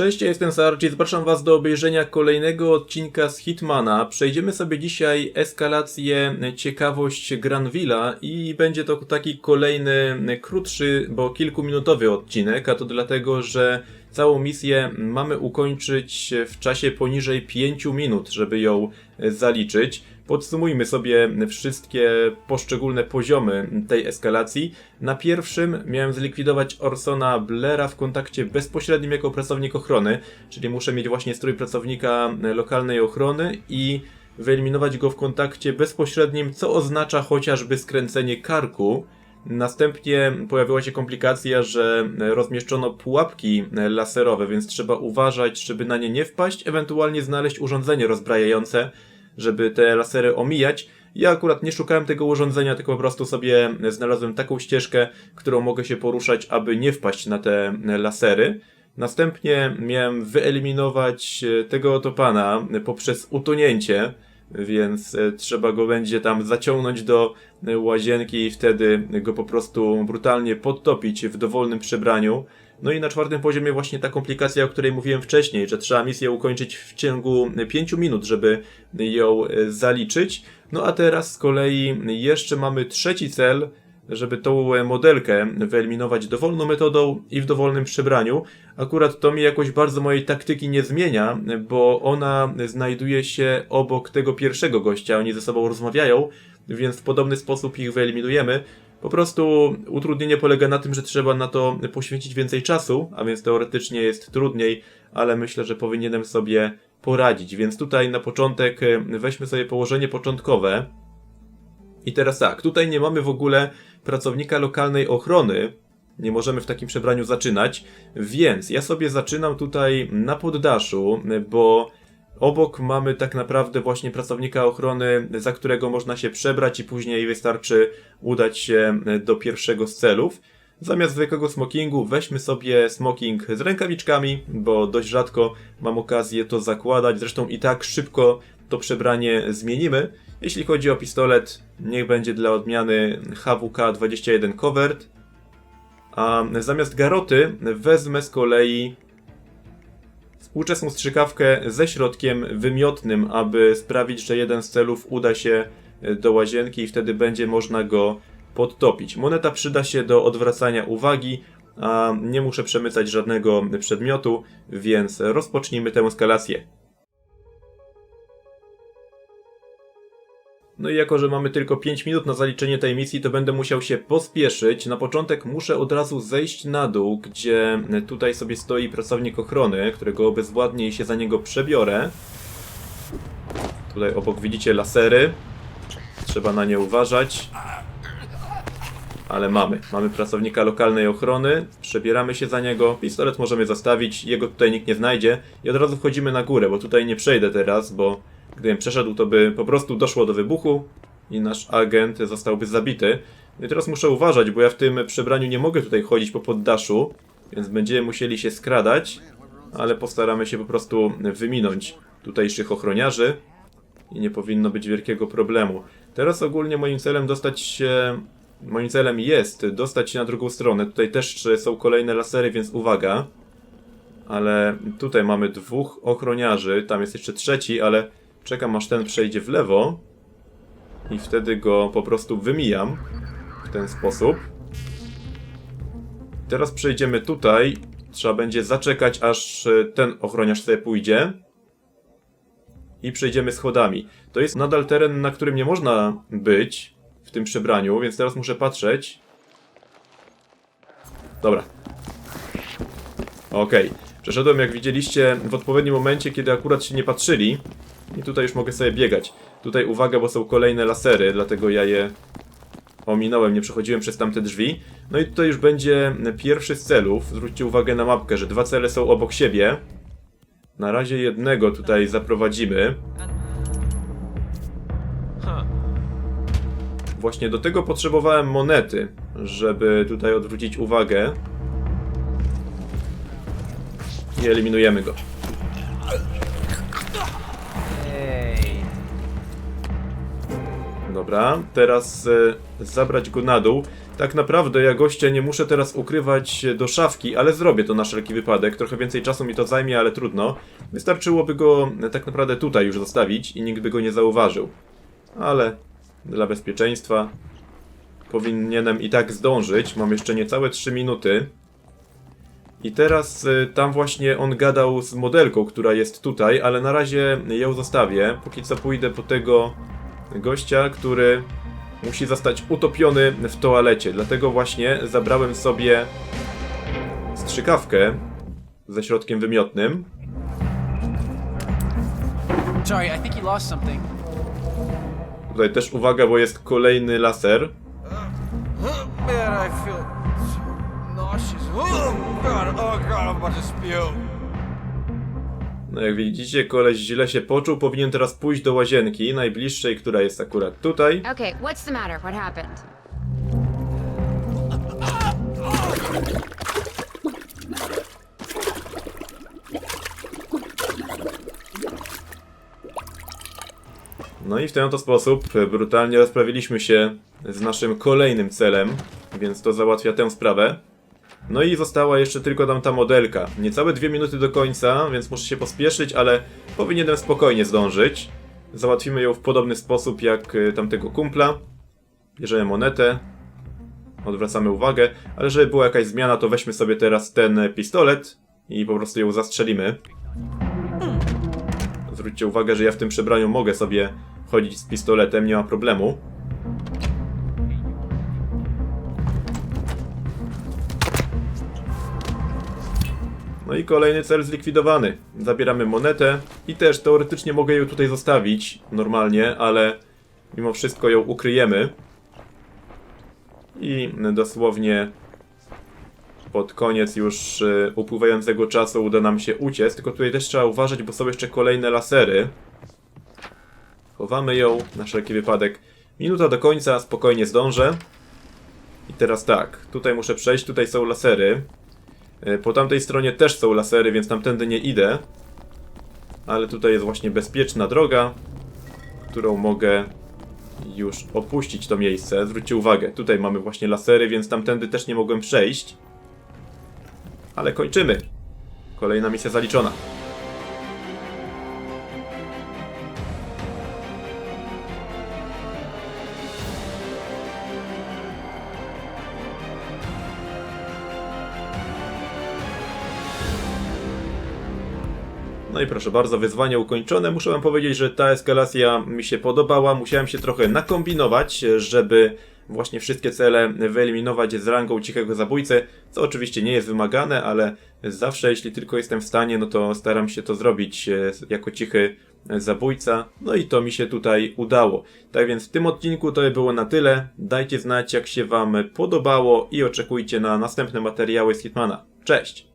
Cześć, ja jestem Sarci, zapraszam Was do obejrzenia kolejnego odcinka z Hitmana. Przejdziemy sobie dzisiaj eskalację ciekawość Granvilla i będzie to taki kolejny krótszy, bo kilkuminutowy odcinek, a to dlatego, że całą misję mamy ukończyć w czasie poniżej 5 minut, żeby ją zaliczyć. Podsumujmy sobie wszystkie poszczególne poziomy tej eskalacji. Na pierwszym miałem zlikwidować Orsona Blaira w kontakcie bezpośrednim jako pracownik ochrony, czyli muszę mieć właśnie strój pracownika lokalnej ochrony i wyeliminować go w kontakcie bezpośrednim, co oznacza chociażby skręcenie karku. Następnie pojawiła się komplikacja, że rozmieszczono pułapki laserowe, więc trzeba uważać, żeby na nie nie wpaść, ewentualnie znaleźć urządzenie rozbrajające, żeby te lasery omijać. Ja akurat nie szukałem tego urządzenia, tylko po prostu sobie znalazłem taką ścieżkę, którą mogę się poruszać, aby nie wpaść na te lasery. Następnie miałem wyeliminować tego oto pana poprzez utonięcie, więc e, trzeba go będzie tam zaciągnąć do łazienki i wtedy go po prostu brutalnie podtopić w dowolnym przebraniu. No i na czwartym poziomie właśnie ta komplikacja, o której mówiłem wcześniej, że trzeba misję ukończyć w ciągu 5 minut, żeby ją e, zaliczyć. No a teraz z kolei jeszcze mamy trzeci cel, żeby tą e, modelkę wyeliminować dowolną metodą i w dowolnym przebraniu. Akurat to mi jakoś bardzo mojej taktyki nie zmienia, bo ona znajduje się obok tego pierwszego gościa, oni ze sobą rozmawiają, więc w podobny sposób ich wyeliminujemy. Po prostu utrudnienie polega na tym, że trzeba na to poświęcić więcej czasu, a więc teoretycznie jest trudniej, ale myślę, że powinienem sobie poradzić. Więc tutaj na początek e, weźmy sobie położenie początkowe. I teraz tak, tutaj nie mamy w ogóle pracownika lokalnej ochrony. Nie możemy w takim przebraniu zaczynać, więc ja sobie zaczynam tutaj na poddaszu, bo obok mamy tak naprawdę właśnie pracownika ochrony, za którego można się przebrać i później wystarczy udać się do pierwszego z celów. Zamiast zwykłego smokingu weźmy sobie smoking z rękawiczkami, bo dość rzadko mam okazję to zakładać. Zresztą i tak szybko to przebranie zmienimy. Jeśli chodzi o pistolet, niech będzie dla odmiany HWK-21 Covert. A zamiast garoty wezmę z kolei współczesną strzykawkę ze środkiem wymiotnym, aby sprawić, że jeden z celów uda się do łazienki i wtedy będzie można go podtopić. Moneta przyda się do odwracania uwagi, a nie muszę przemycać żadnego przedmiotu, więc rozpocznijmy tę eskalację. No i jako, że mamy tylko 5 minut na zaliczenie tej misji, to będę musiał się pospieszyć. Na początek muszę od razu zejść na dół, gdzie tutaj sobie stoi pracownik ochrony, którego obezwładnię i się za niego przebiorę. Tutaj obok widzicie lasery. Trzeba na nie uważać. Ale mamy. Mamy pracownika lokalnej ochrony. Przebieramy się za niego. Pistolet możemy zostawić. Jego tutaj nikt nie znajdzie. I od razu wchodzimy na górę, bo tutaj nie przejdę teraz, bo Gdybym przeszedł, to by po prostu doszło do wybuchu i nasz agent zostałby zabity. No i teraz muszę uważać, bo ja w tym przebraniu nie mogę tutaj chodzić po poddaszu, więc będziemy musieli się skradać, ale postaramy się po prostu wyminąć tutejszych ochroniarzy i nie powinno być wielkiego problemu. Teraz ogólnie moim celem dostać się... Moim celem jest dostać się na drugą stronę. Tutaj też są kolejne lasery, więc uwaga. Ale tutaj mamy dwóch ochroniarzy, tam jest jeszcze trzeci, ale Czekam aż ten przejdzie w lewo i wtedy go po prostu wymijam w ten sposób. Teraz przejdziemy tutaj. Trzeba będzie zaczekać aż e, ten ochroniarz sobie pójdzie. I przejdziemy schodami. To jest nadal teren, na którym nie można być w tym przebraniu, więc teraz muszę patrzeć. Dobra. Okej. Okay. Przeszedłem, jak widzieliście, w odpowiednim momencie, kiedy akurat się nie patrzyli. I tutaj już mogę sobie biegać. Tutaj uwaga, bo są kolejne lasery, dlatego ja je ominąłem, nie przechodziłem przez tamte drzwi. No i tutaj już będzie pierwszy z celów. Zwróćcie uwagę na mapkę, że dwa cele są obok siebie. Na razie jednego tutaj zaprowadzimy. Właśnie do tego potrzebowałem monety, żeby tutaj odwrócić uwagę. I eliminujemy go. Dobra, teraz e, zabrać go na dół. Tak naprawdę ja gościa nie muszę teraz ukrywać do szafki, ale zrobię to na wszelki wypadek. Trochę więcej czasu mi to zajmie, ale trudno. Wystarczyłoby go tak naprawdę tutaj już zostawić i nikt by go nie zauważył. Ale dla bezpieczeństwa powinienem i tak zdążyć. Mam jeszcze niecałe 3 minuty. I teraz y, tam właśnie on gadał z modelką, która jest tutaj, ale na razie ją zostawię. Póki co pójdę po tego gościa, który musi zostać utopiony w toalecie. Dlatego właśnie zabrałem sobie strzykawkę ze środkiem wymiotnym. Sorry, I think you lost something. Tutaj też uwaga, bo jest kolejny laser. Man, I feel so nauseous. Oh god, oh god, I'm about to spew. No jak widzicie, koleś źle się poczuł, powinien teraz pójść do łazienki, najbliższej, która jest akurat tutaj. Okay, what's the matter? What happened? No i w ten oto sposób brutalnie rozprawiliśmy się z naszym kolejnym celem, więc to załatwia tę sprawę. No i została jeszcze tylko tam ta modelka. Niecałe dwie minuty do końca, więc muszę się pospieszyć, ale powinienem spokojnie zdążyć. Załatwimy ją w podobny sposób jak y, tamtego kumpla. Bierzemy monetę, odwracamy uwagę, ale żeby była jakaś zmiana, to weźmy sobie teraz ten pistolet i po prostu ją zastrzelimy. Zwróćcie uwagę, że ja w tym przebraniu mogę sobie chodzić z pistoletem, nie ma problemu. No i kolejny cel zlikwidowany. Zabieramy monetę i też teoretycznie mogę ją tutaj zostawić normalnie, ale mimo wszystko ją ukryjemy. I dosłownie pod koniec już y, upływającego czasu uda nam się uciec, tylko tutaj też trzeba uważać, bo są jeszcze kolejne lasery. Chowamy ją na wszelki wypadek. Minuta do końca, spokojnie zdążę. I teraz tak, tutaj muszę przejść, tutaj są lasery. Y, Po tamtej stronie też są lasery, więc tamtędy nie idę. Ale tutaj jest właśnie bezpieczna droga, którą mogę już opuścić to miejsce. Zwróćcie uwagę, tutaj mamy właśnie lasery, więc tamtędy też nie mogłem przejść. Ale kończymy. Kolejna misja zaliczona. No i proszę bardzo, wyzwanie ukończone. Muszę wam powiedzieć, że ta eskalacja mi się podobała. Musiałem się trochę nakombinować, żeby właśnie wszystkie cele wyeliminować z rangą cichego zabójcy, co oczywiście nie jest wymagane, ale zawsze jeśli tylko jestem w stanie, no to staram się to zrobić e, jako cichy zabójca. No i to mi się tutaj udało. Tak więc w tym odcinku to by było na tyle. Dajcie znać jak się wam podobało i oczekujcie na następne materiały z Hitmana. Cześć!